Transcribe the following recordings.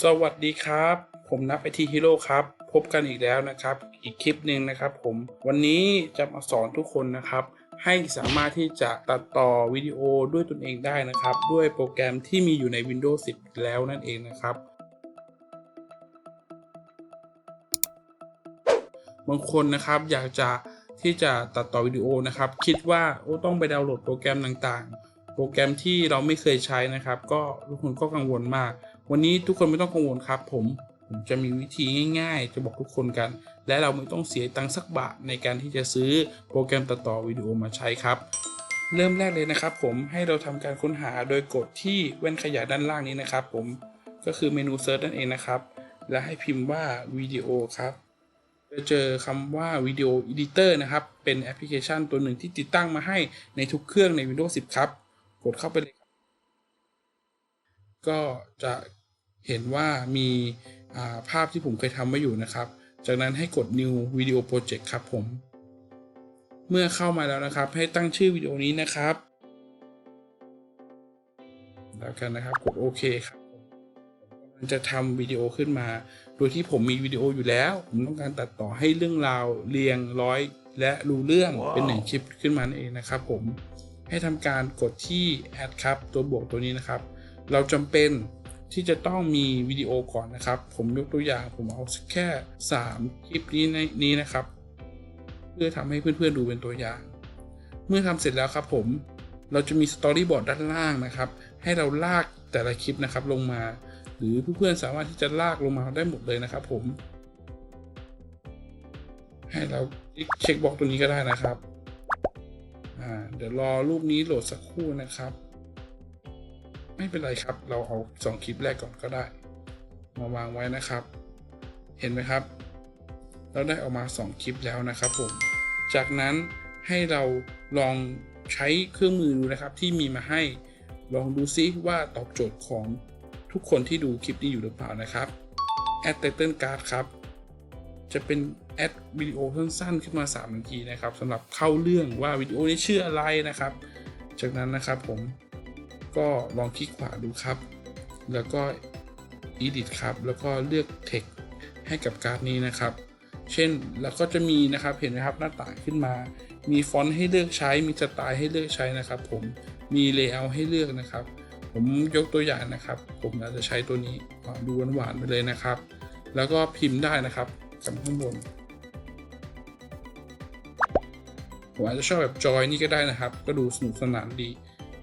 สวัสดีครับ ผมนับไอทีฮีโร่ครับ พบกันอีกแล้วนะครับ อีกคลิปหนึ่งนะครับผมวันนี้จะมาสอนทุกคนนะครับ ให้สามารถที่จะตัดต่อวิดีโอด้วยตนเองได้นะครับ ด้วยโปรแกรมที่มีอยู่ใน Windows 10 แล้วนั่นเองนะครับ บางคนนะครับอยากจะที่จะตัดต่อวิดีโอนะครับ คิดว่าโอ้ต้องไปดาวน์โหลดโปรแกรมต่างๆ โปรแกรมที่เราไม่เคยใช้นะครับ ก็ทุกคนก็กังวลมาก วันนี้ทุกคนไม่ต้องกังวลครับ ผมผมจะมีวิธีง่าย ๆ จะบอกทุกคนกัน และเราไม่ต้องเสียตังค์สักบาทในการที่จะซื้อโปรแกรมตัดต่อวิดีโอมาใช้ครับ เริ่มแรกเลยนะครับ ผมให้เราทำการค้นหาโดยกดที่แว่นขยายด้านล่างนี้นะครับ ผมก็คือเมนูเซิร์ชนั่นเองนะครับ และให้พิมพ์ว่าวิดีโอครับจะเจอคำว่าวิดีโอ Editor นะครับ เป็นแอปพลิเคชันตัวหนึ่งที่ติดตั้งมาให้ในทุกเครื่องใน Windows 10 ครับ กดเข้าไปเลย ก็จะเห็นว่ามีอ่าภาพที่ผมเคยทำไว้อยู่นะครับ จากนั้นให้กด New Video Project ครับผม เมื่อเข้ามาแล้วนะครับ ให้ตั้งชื่อวิดีโอนี้นะครับ แล้วกันนะครับ กดโอเคครับมันจะทำวิดีโอขึ้นมา โดยที่ผมมีวิดีโออยู่แล้ว ผมต้องการตัดต่อให้เรื่องราวเรียงร้อย และรู้เรื่องว้าวเป็นหนึ่งคลิปขึ้นมานั่นเองนะครับผม ให้ทำการกดที่ add ครับ ตัวบวกตัวนี้นะครับ เราจำเป็นที่จะต้องมีวิดีโอก่อนนะครับ ผมยกตัวอย่างผมเอาแค่ 3 คลิปนี้ในนี้นะครับ เพื่อทำให้เพื่อนๆดูเป็นตัวอย่าง เมื่อทำเสร็จแล้วครับผมเราจะมีสตอรี่บอร์ดด้านล่างนะครับ ให้เราลากแต่ละคลิปนะครับลงมา หรือเพื่อนๆสามารถที่จะลากลงมาได้หมดเลยนะครับ ผม ให้เราคลิกเช็คบล็อกตัวนี้ก็ได้นะครับเดี๋ยวรอรูปนี้โหลดสักครู่นะครับ ไม่เป็นไรครับ เราเอา 2 คลิปแรกก่อนก็ได้ มาวางไว้นะครับ เห็นไหมครับ เราได้ออกมา 2 คลิปแล้วนะครับผม จากนั้นให้เราลองใช้เครื่องมือดูนะครับ ที่มีมาให้ ลองดูซิว่าตอบโจทย์ของทุกคนที่ดูคลิปนี้อยู่หรือเปล่านะครับ Add Title Card ครับ จะเป็นแอดวิดีโอสั้นๆ ขึ้นมา3นาทีนะครับสำหรับเข้าเรื่องว่าวิดีโอนี้ชื่ออะไรนะครับ จากนั้นนะครับผม ก็ลองคลิกขวาดูครับ แล้วก็ edit ครับ แล้วก็เลือก text ให้กับการ์ดนี้นะครับ เช่นแล้วก็จะมีนะครับเห็นไหมครับหน้าต่างขึ้นมา มีฟอนต์ให้เลือกใช้ มีสไตล์ให้เลือกใช้นะครับ ผมมี layout ให้เลือกนะครับ ผมยกตัวอย่างนะครับ ผมอาจจะใช้ตัวนี้ดูหวานๆไปเลยนะครับ แล้วก็พิมพ์ได้นะครับกับข้างบนผมอาจจะชอบแบบจอยนี่ก็ได้นะครับ ก็ดูสนุกสนานดี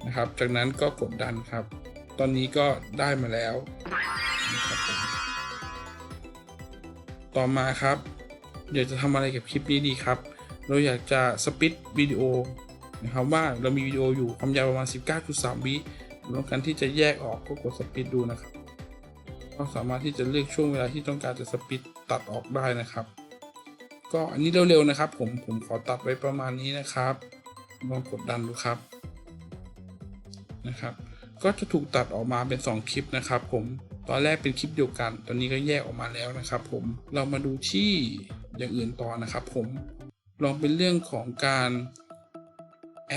นะครับ จากนั้นก็กดดันครับ ตอนนี้ก็ได้มาแล้ว ต่อมาครับอยากจะทำอะไรกับคลิปนี้ดีครับ เราอยากจะสปิดวิดีโอนะครับว่าเรามีวิดีโออยู่ความยาวประมาณ 19.3 วิเราต้องการที่จะแยกออกก็กดสปิดดูนะครับก็สามารถที่จะเลือกช่วงเวลาที่ต้องการจะสปิดตัดออกได้นะครับ ก็อันนี้เร็วๆนะครับ ผมผมขอตัดไว้ประมาณนี้นะครับลองกดดันดูครับ นะครับ ก็จะถูกตัดออกมาเป็น 2 คลิปนะครับผม ตอนแรกเป็นคลิปเดียวกัน ตอนนี้ก็แยกออกมาแล้วนะครับผม เรามาดูที่อย่างอื่นต่อนะครับผม ลองเป็นเรื่องของการ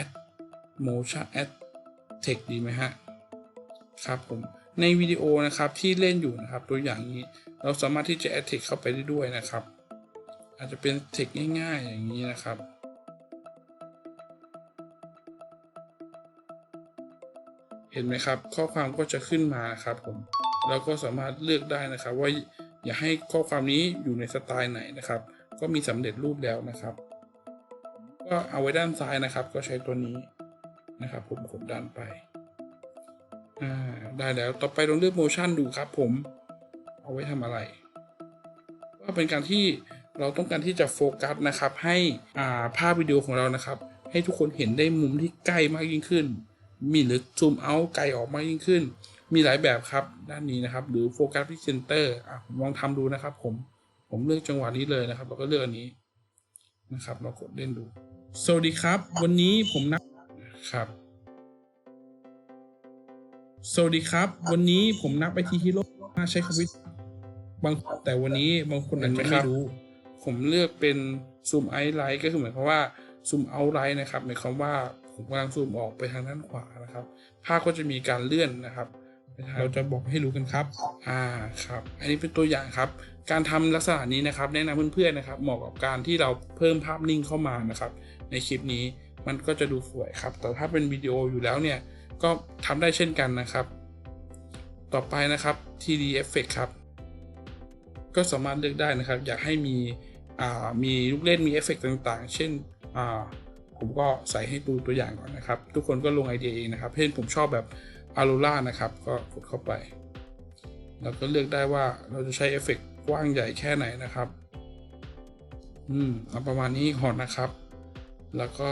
add motion add text ดีไหมฮะ ครับผม ในวิดีโอนะครับที่เล่นอยู่นะครับตัวอย่างนี้ เราสามารถที่จะ add text เข้าไปได้ด้วยนะครับ อาจจะเป็น text ง่ายๆ อย่างนี้นะครับ เห็นไหมครับ ข้อความก็จะขึ้นมาครับผมแล้วก็สามารถเลือกได้นะครับ ว่าอยากให้ข้อความนี้อยู่ในสไตล์ไหนนะครับ ก็มีสำเร็จรูปแล้วนะครับ ก็เอาไว้ด้านซ้ายนะครับ ก็ใช้ตัวนี้นะครับผมกดดันไปได้แล้วต่อไปลองเลือก motion ดูครับผม เอาไว้ทำอะไรก็เป็นการที่เราต้องการที่จะโฟกัสนะครับ ให้ภาพวิดีโอของเรานะครับ ให้ทุกคนเห็นได้มุมที่ใกล้มากยิ่งขึ้น มีหรือซูมเอาไกลออกมากยิ่งขึ้น มีหลายแบบครับด้านนี้นะครับ หรือโฟกัสที่เซนเตอร์อะผมลองทำดูนะครับผมผมเลือกจังหวะนี้เลยนะครับ แล้วก็เลือกอันนี้นะครับ เรากดเล่นดูสวัสดีครับ วันนี้ผมนักครับสวัสดีครับ วันนี้ผมนักไปทีฮีโร่มาใช้คอมพิวเตอร์บางคนแต่วันนี้บางคนอาจจะไม่รู้ ผมเลือกเป็นซูมไอไลท์ก็คือหมายความว่า ซูมเอาไลท์นะครับหมายความว่าผมกำลังซูมออกไปทางด้านขวานะครับ ภาพก็จะมีการเลื่อนนะครับ เราจะบอกให้รู้กันครับ อ่าครับ อันนี้เป็นตัวอย่างครับ การทำลักษณะนี้นะครับ แนะนำเพื่อนๆนะครับ เหมาะกับการที่เราเพิ่มภาพนิ่งเข้ามานะครับ ในคลิปนี้มันก็จะดูสวยครับ แต่ถ้าเป็นวิดีโออยู่แล้วเนี่ย ก็ทำได้เช่นกันนะครับ ต่อไปนะครับ 3D Effect ครับ ก็สามารถเลือกได้นะครับ อยากให้มีอ่ามีลูกเล่นมีเอฟเฟกต์ต่างๆ เช่นอ่า ผมก็ใส่ให้ดูตัวอย่างก่อนนะครับ ทุกคนก็ลงไอเดียเองนะครับเช่นผมชอบแบบอารูล่านะครับ ก็กดเข้าไป แล้วก็เลือกได้ว่าเราจะใช้เอฟเฟกต์กว้างใหญ่แค่ไหนนะครับ อืมเอาประมาณนี้ก่อนนะครับ แล้วก็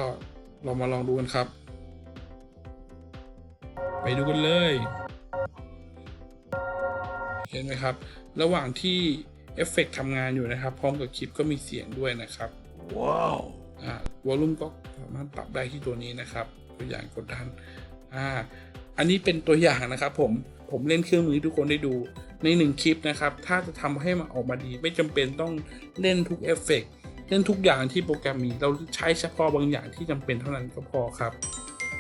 เรามาลองดูกันครับ ไปดูกันเลย เห็นไหมครับ ระหว่างที่เอฟเฟกต์ทำงานอยู่นะครับ พร้อมกับคลิปก็มีเสียงด้วยนะครับ ว้าว วอลลุ่มก็สามารถปรับได้ที่ตัวนี้นะครับ ตัวอย่างกดดันอ่าอันนี้เป็นตัวอย่างนะครับผมผมเล่นเครื่องมือทุกคนได้ดูในหนึ่งคลิปนะครับ ถ้าจะทำให้มันออกมาดี ไม่จำเป็นต้องเล่นทุกเอฟเฟกต์เล่นทุกอย่างที่โปรแกรมมีเราใช้เฉพาะบางอย่างที่จำเป็นเท่านั้นก็พอครับ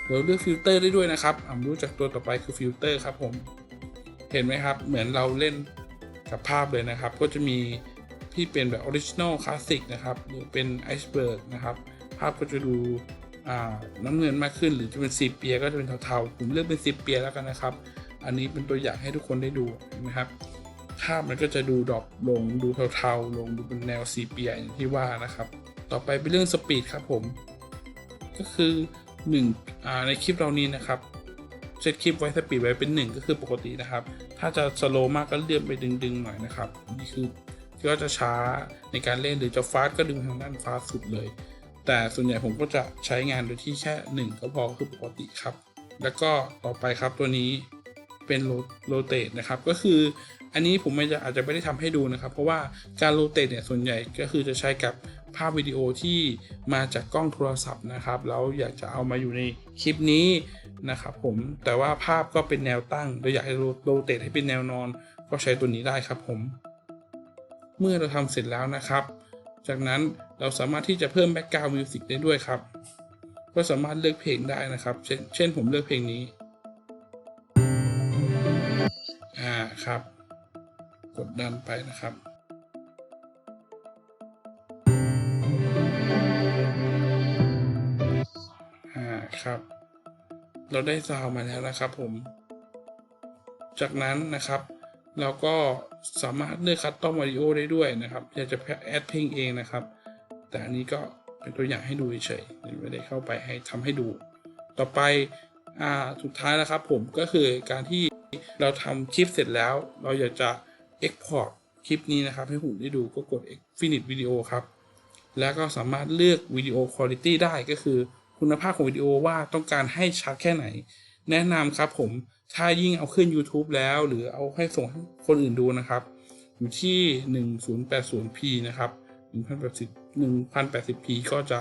เราเลือกฟิลเตอร์ได้ด้วยนะครับอ่ารู้จักตัวต่อไปคือฟิลเตอร์ครับผมเห็นไหมครับ เหมือนเราเล่นกับภาพเลยนะครับ ก็จะมี ที่เป็นแบบออริจินอลคลาสสิกนะครับหรือเป็นไอซ์เบิร์กนะครับ ภาพก็จะดูน้ำเงินมากขึ้น หรือจะเป็นซีเปียก็จะเป็นเทาๆ ผมเลือกเป็นซีเปียแล้วกันนะครับ อันนี้เป็นตัวอย่างให้ทุกคนได้ดูนะครับภาพมันก็จะดูดรอปลงดูเทาๆ ลงดูเป็นแนวซีเปียอย่างที่ว่านะครับ ต่อไปเป็นเรื่องสปีดครับผม ก็คือ1อ่าในคลิปเรานี้นะครับเซตคลิปไว้สปีดไว้เป็น 1 ก็คือปกตินะครับ ถ้าจะสโลว์มากก็เลื่อนไปดึงๆหน่อยนะครับ นี่คือ ก็จะช้าในการเล่นหรือจะฟาสก็ดึงทางด้านฟาสสุดเลย แต่ส่วนใหญ่ผมก็จะใช้งานโดยที่แค่ 1 ก็พอคือปกติครับ แล้วก็ต่อไปครับตัวนี้เป็นโรเตทนะครับก็คืออันนี้ผมไม่จะอาจจะไม่ได้ทำให้ดูนะครับ เพราะว่าการโรเตทเนี่ยส่วนใหญ่ก็คือจะใช้กับภาพวิดีโอที่มาจากกล้องโทรศัพท์นะครับแล้วอยากจะเอามาอยู่ในคลิปนี้นะครับผมแต่ว่าภาพก็เป็นแนวตั้งเราอยากให้โรเตทให้เป็นแนวนอน ก็ใช้ตัวนี้ได้ครับผม เมื่อเราทำเสร็จแล้วนะครับ จากนั้นเราสามารถที่จะเพิ่มแบ็กกราวด์มิวสิกได้ด้วยครับ ก็สามารถเลือกเพลงได้นะครับ เช่นเช่นผมเลือกเพลงนี้ อ่าครับ กดดันไปนะครับอ่าครับ เราได้ซาวมาแล้วนะครับผม จากนั้นนะครับ เราก็สามารถเลือกคัตตอมวิดีโอได้ด้วยนะครับ อยากจะแอดเพลงเองนะครับ แต่อันนี้ก็เป็นตัวอย่างให้ดูเฉยๆไม่ได้เข้าไปให้ทำให้ดู ต่อไปอ่าสุดท้ายนะครับผมก็คือการที่เราทำคลิปเสร็จแล้ว เราอยากจะ Export คลิปนี้นะครับ ให้ผมได้ดูก็กด Finish Video ครับ แล้วก็สามารถเลือกวิดีโอคุณภาพได้ก็คือ คุณภาพของวิดีโอว่าต้องการให้ชัดแค่ไหน แนะนำครับผมถ้ายิ่งเอาขึ้น YouTube แล้ว หรือเอาให้ส่งให้คนอื่นดูนะครับ อยู่ที่ 1080p นะครับ 1080 1080p ก็จะ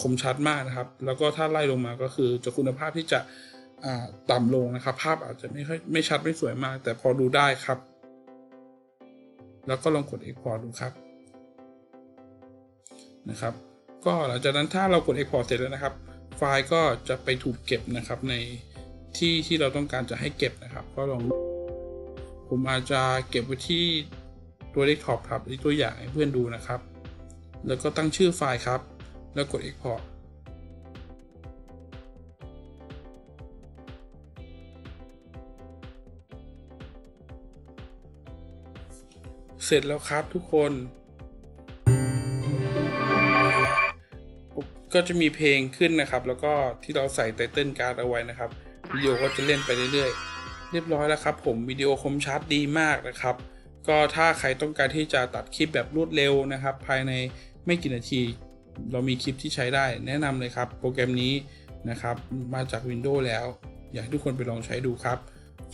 คมชัดมากนะครับ แล้วก็ถ้าไล่ลงมาก็คือจะคุณภาพที่จะต่ำลงนะครับ ภาพอาจจะไม่ค่อยไม่ชัดไม่สวยมาก แต่พอดูได้ครับ แล้วก็ลองกด Export ดูครับนะครับ ก็หลังจากนั้นถ้าเรากด Export เสร็จแล้วนะครับ ไฟล์ก็จะไปถูกเก็บนะครับใน ที่ที่เราต้องการจะให้เก็บนะครับ ก็ลอง ผมอาจจะเก็บไว้ที่ตัวเดสก์ท็อปครับนี่ตัวอย่างให้เพื่อนดูนะครับ แล้วก็ตั้งชื่อไฟล์ครับ แล้วกด Export เสร็จแล้วครับทุกคน ก็จะมีเพลงขึ้นนะครับ แล้วก็ที่เราใส่ไตเติลการ์ดเอาไว้นะครับ วิดีโอก็จะเล่นไปเรื่อยๆ เรียบร้อยแล้วครับ ผมวิดีโอคมชัดดีมากนะครับ ก็ถ้าใครต้องการที่จะตัดคลิปแบบรวดเร็วนะครับ ภายในไม่กี่นาที เรามีคลิปที่ใช้ได้แนะนำเลยครับ โปรแกรมนี้นะครับมาจาก Windows แล้ว อยากให้ทุกคนไปลองใช้ดูครับ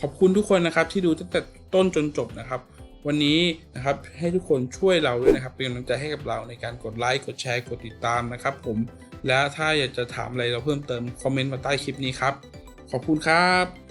ขอบคุณทุกคนนะครับที่ดูตั้งแต่ต้นจนจบนะครับวันนี้นะครับให้ทุกคนช่วยเราด้วยนะครับเป็นกำลังใจให้กับเราในการกดไลค์กดแชร์กดติดตามนะครับผม และถ้าอยากจะถามอะไรเราเพิ่มเติม คอมเมนต์มาใต้คลิปนี้ครับ ขอบคุณครับ